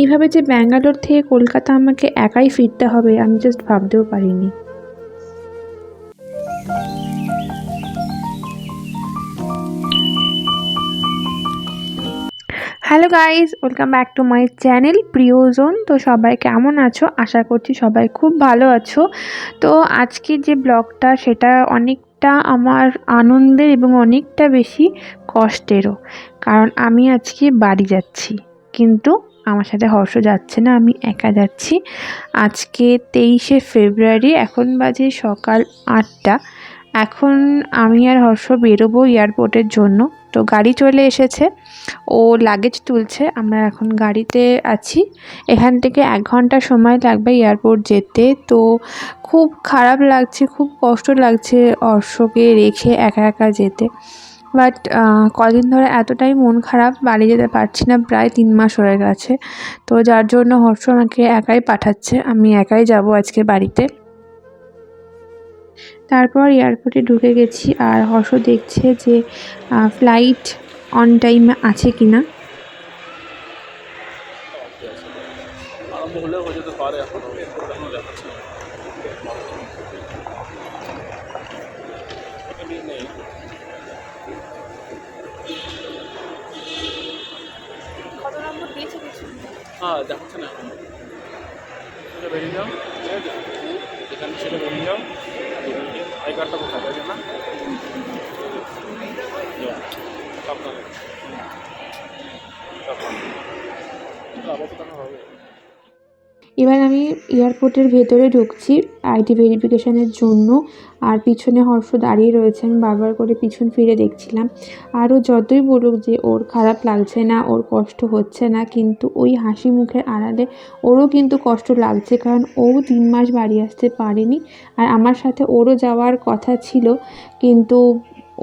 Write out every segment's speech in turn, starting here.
এইভাবে যে ব্যাঙ্গালোর থেকে কলকাতা আমাকে একাই ফিরতে হবে, আমি জাস্ট ভাবতেও পারিনি। Hello guys welcome back to my channel প্রিয়জন তো সবাই কেমন আছো? আশা করছি সবাই খুব ভালো আছো। তো আজকে যে ব্লগটা, সেটা অনেকটা আমার আনন্দের এবং অনেকটা বেশি কষ্টেরও। কারণ আমি আজকে বাড়ি যাচ্ছি। কিন্তু আমার সাথে হর্ষ যাচ্ছে না, আমি একা যাচ্ছি। আজকে তেইশে ফেব্রুয়ারি, এখন বাজে সকাল আটটা। এখন আমি আর হর্ষ বেরোবো এয়ারপোর্টের জন্য। তো গাড়ি চলে এসেছে, ও লাগেজ তুলছে, আমরা এখন গাড়িতে আছি। এখান থেকে এক ঘণ্টা সময় লাগবে এয়ারপোর্ট যেতে। তো খুব খারাপ লাগছে, খুব কষ্ট লাগছে হর্ষকে রেখে একা একা যেতে। বাট কদিন ধরে এতটাই মন খারাপ, বাড়ি যেতে পারছি না, প্রায় তিন মাস হয়ে গেছে। তো যার জন্য হর্ষ আমাকে একাই পাঠাচ্ছে, আমি একাই যাব আজকে বাড়িতে। তারপর এয়ারপোর্টে ঢুকে গেছি আর হর্ষ দেখছে যে ফ্লাইট অন টাইম আছে কি না হ্যাঁ দেখাচ্ছে না এখনও। সেটা বেরিয়ে যাও। ঠিক আছে এখানে সেটা বেরিয়ে যাও। আই কার্ডটা কোথায়? যাবে না? সাবধানে সাবধানে আবার তো হবে। এবার আমি এয়ারপোর্টের ভেতরে ঢুকছি আইডি ভেরিফিকেশানের জন্য, আর পিছনে হর্ষ দাঁড়িয়ে রয়েছে, আমি বারবার করে পিছন ফিরে দেখছিলাম। আরও যতই বলুক যে ওর খারাপ লাগছে না, ওর কষ্ট হচ্ছে না, কিন্তু ওই হাসি মুখের আড়ালে ওরও কিন্তু কষ্ট লাগছে, কারণ ও তিন মাস বাড়ি আসতে পারেনি। আর আমার সাথে ওরও যাওয়ার কথা ছিল, কিন্তু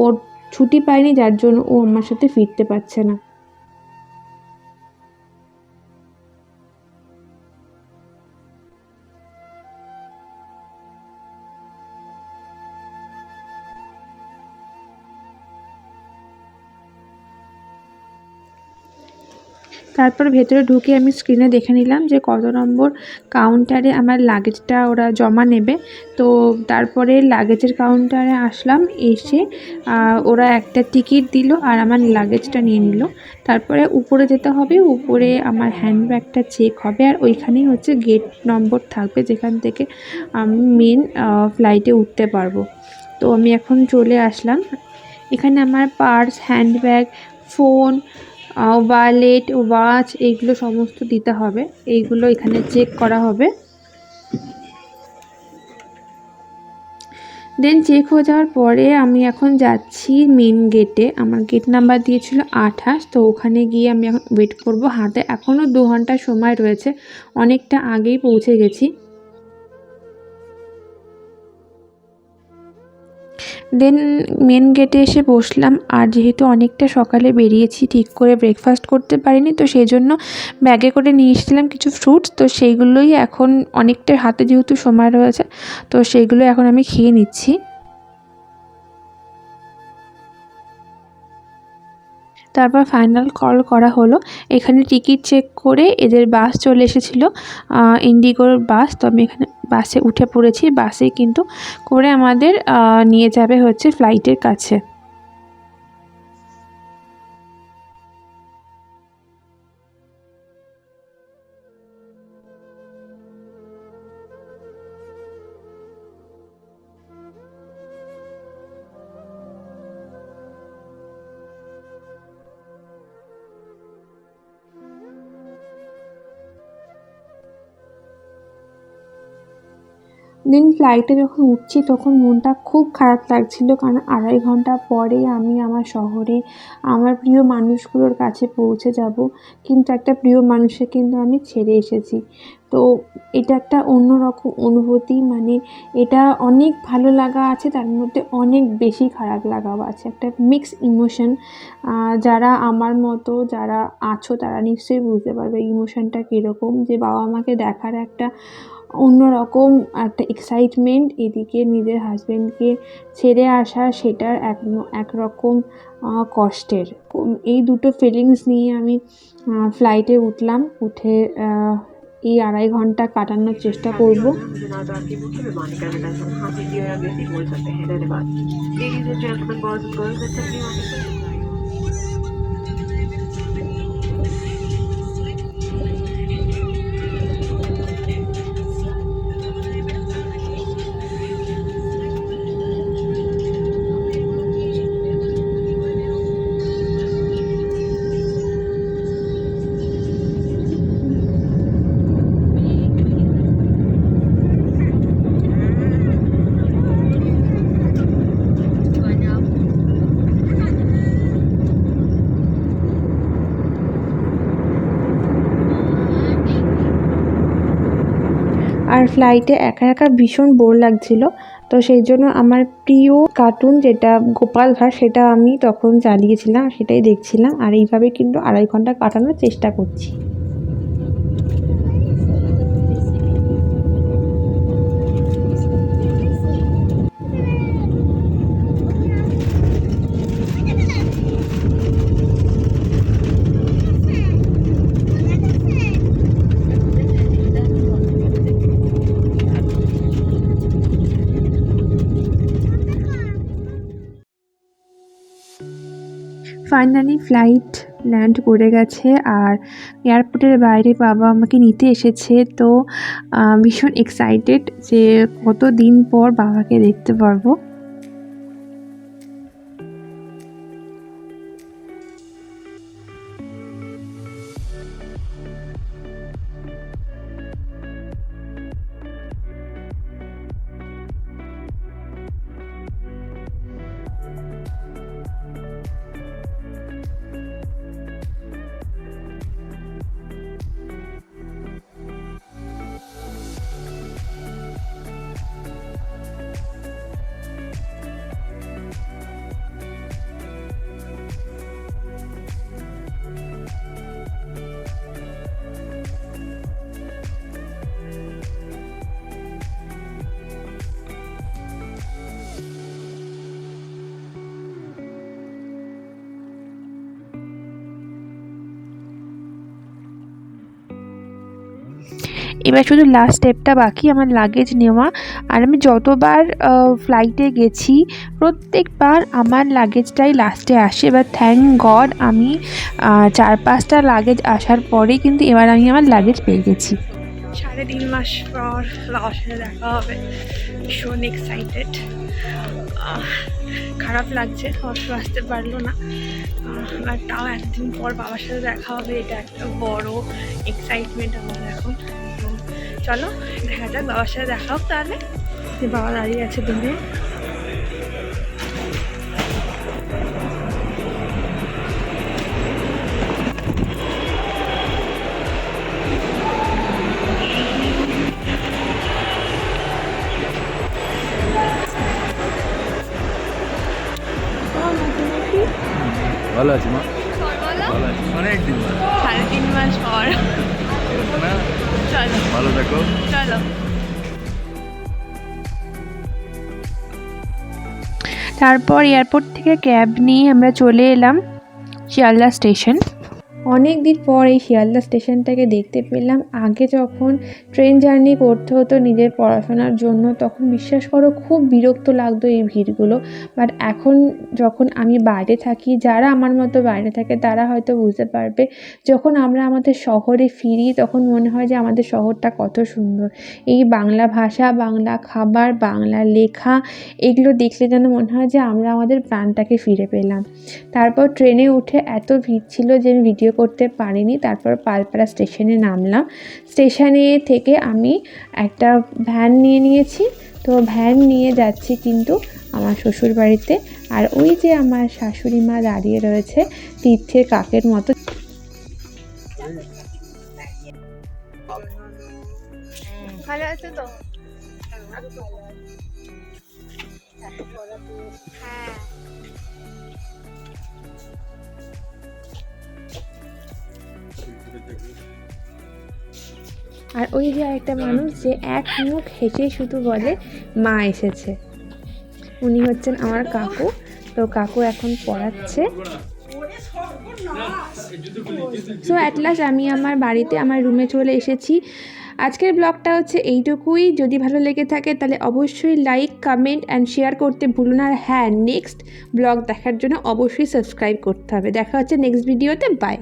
ওর ছুটি পায়নি, যার জন্য ও আমার সাথে ফিরতে পারছে না। তারপর ভেতরে ঢুকে আমি স্ক্রিনে দেখে নিলাম যে কত নম্বর কাউন্টারে আমার লাগেজটা ওরা জমা নেবে। তো তারপরে লাগেজের কাউন্টারে আসলাম, এসে ওরা একটা টিকিট দিল আর আমার লাগেজটা নিয়ে নিল। তারপরে উপরে যেতে হবে, উপরে আমার হ্যান্ডব্যাগটা চেক হবে আর ওইখানেই হচ্ছে গেট নম্বর থাকবে যেখান থেকে আমি মেন ফ্লাইটে উঠতে পারব। তো আমি এখন চলে আসলাম। এখানে আমার purse handbag phone wallet watch এইগুলো সমস্ত দিতে হবে। এইগুলো এখানে চেক করা হবে। দেন চেক হয়ে যাওয়ার পরে আমি এখন যাচ্ছি মেন গেটে আমার গেট নাম্বার দিয়েছিল আঠাশ, তো ওখানে গিয়ে আমি এখন ওয়েট করব হাতে। এখনও দু ঘণ্টা সময় রয়েছে। অনেকটা আগেই পৌঁছে গেছি। দেন মেন গেটে এসে বসলাম। আর যেহেতু অনেকটা সকালে বেরিয়েছি, ঠিক করে ব্রেকফাস্ট করতে পারিনি, তো সেই জন্য ব্যাগে করে নিয়ে এসেছিলাম কিছু ফ্রুটস তো সেইগুলোই এখন অনেকটা হাতে যেহেতু সময় রয়েছে, তো সেইগুলো এখন আমি খেয়ে নিচ্ছি। তারপর ফাইনাল কল করা হলো। এখানে টিকিট চেক করে এদের বাস চলে এসেছিল। ইন্ডিগোর বাস তো আমি এখানে বাসে উঠে পড়েছি। বাসে কিন্তু করে আমাদের নিয়ে যাবে হচ্ছে ফ্লাইটের কাছে। দিন ফ্লাইটে যখন উঠছি, তখন মনটা খুব খারাপ লাগছিল। কারণ আড়াই ঘণ্টা পরে আমি আমার শহরে, আমার প্রিয় মানুষগুলোর কাছে পৌঁছে যাব। কিন্তু একটা প্রিয় মানুষকে কিন্তু আমি ছেড়ে এসেছি। তো এটা একটা অন্যরকম অনুভূতি। মানে এটা অনেক ভালো লাগা আছে, তার মধ্যে অনেক বেশি খারাপ লাগাও আছে। একটা মিক্স ইমোশন যারা আমার মতো যারা আছো, তারা নিশ্চয়ই বুঝতে পারবে ইমোশনটা কীরকম। যে বাবা মাকে দেখার একটা অন্যরকম একটা এক্সাইটমেন্ট এদিকে নিজের হাজব্যান্ডকে ছেড়ে আসা সেটার এক, একরকম কষ্টের। এই দুটো ফিলিংস নিয়ে আমি ফ্লাইটে উঠলাম, উঠে এই আড়াই ঘণ্টা কাটানোর চেষ্টা করব। আর ফ্লাইটে একা একা ভীষণ বোর লাগছিল। তো সেই জন্য আমার প্রিয় কার্টুন যেটা গোপাল ভাঁড়, সেটা আমি তখন চালিয়েছিলাম, সেটাই দেখছিলাম। আর এইভাবে কিন্তু আড়াই ঘণ্টা কাটানোর চেষ্টা করছি। ফাইনালি ফ্লাইট ল্যান্ড করে গেছে আর এয়ারপোর্টের বাইরে বাবা আমাকে নিতে এসেছে। তো ভীষণ এক্সাইটেড যে কত দিন পর বাবাকে দেখতে পারব। এবার শুধু লাস্ট স্টেপটা বাকি, আমার লাগেজ নেওয়া। আর আমি যতবার ফ্লাইটে গেছি, প্রত্যেকবার আমার লাগেজটাই লাস্টে আসে। এবার থ্যাংক গড আমি চার পাঁচটা লাগেজ আসার পরে কিন্তু এবার আমি আমার লাগেজ পেয়ে গেছি। সাড়ে তিন মাস পর লাস্টে দেখা হবে। ভীষণ এক্সাইটেড খারাপ লাগছে, অবশ্য আসতে পারল না। আর তাও একদিন পর বাবার সাথে দেখা হবে, এটা একটা বড় এক্সাইটমেন্ট আমার এখন। চলো, দেখা যাক, বাবার সাথে দেখা হোক তাহলে। বাবা দাঁড়িয়ে আছে দূরে। ভালো আছি মা। ভালো অনেক দিন সাড়ে তিন মাস পর। চলো। ভালো থাকো। চলো। তারপর এয়ারপোর্ট থেকে ক্যাব নিয়ে আমরা চলে এলাম শিয়ালদা স্টেশন। অনেক দিন পর এই শিয়ালদা স্টেশনটাকে দেখতে পেলাম। আগে যখন ট্রেন জার্নি করতে হতো নিজের পড়াশোনার জন্য, তখন বিশ্বাস করো খুব বিরক্ত লাগতো এই ভিড়গুলো। বাট এখন যখন আমি বাইরে থাকি, যারা আমার মতো বাইরে থাকে, তারা হয়তো বুঝতে পারবে, যখন আমরা আমাদের শহরে ফিরি, তখন মনে হয় যে আমাদের শহরটা কত সুন্দর। এই বাংলা ভাষা, বাংলা খাবার, বাংলা লেখা, এগুলো দেখলে যেন মনে হয় যে আমরা আমাদের প্রাণটাকে ফিরে পেলাম। তারপর ট্রেনে উঠে এত ভিড় ছিল যে ভিডিও করতে পারিনি। তারপর পালপাড়া স্টেশনে নামলাম। স্টেশনে থেকে আমি একটা ভ্যান নিয়ে নিয়েছি। তো ভ্যান নিয়ে যাচ্ছি কিন্তু আমার শ্বশুর বাড়িতে আর ওই যে আমার শাশুড়ি মা দাঁড়িয়ে রয়েছে তীর্থের কাকের মতো। হ্যাঁ। আর ওই যে একটা মানুষ যে এক মুখ হেসে শুধু বলে, মা এসেছে। উনি হচ্ছেন আমার কাকু। তো কাকু এখন পড়াচ্ছে। সো অ্যাট লাস্ট আমি আমার বাড়িতে, আমার রুমে চলে এসেছি। আজকের ব্লগটা হচ্ছে এইটুকুই। যদি ভালো লেগে থাকে, তাহলে অবশ্যই লাইক কমেন্ট অ্যান্ড শেয়ার করতে ভুলুন আর হ্যাঁ নেক্সট ব্লগ দেখার জন্য অবশ্যই সাবস্ক্রাইব করতে হবে। দেখা হচ্ছে নেক্সট ভিডিওতে বাই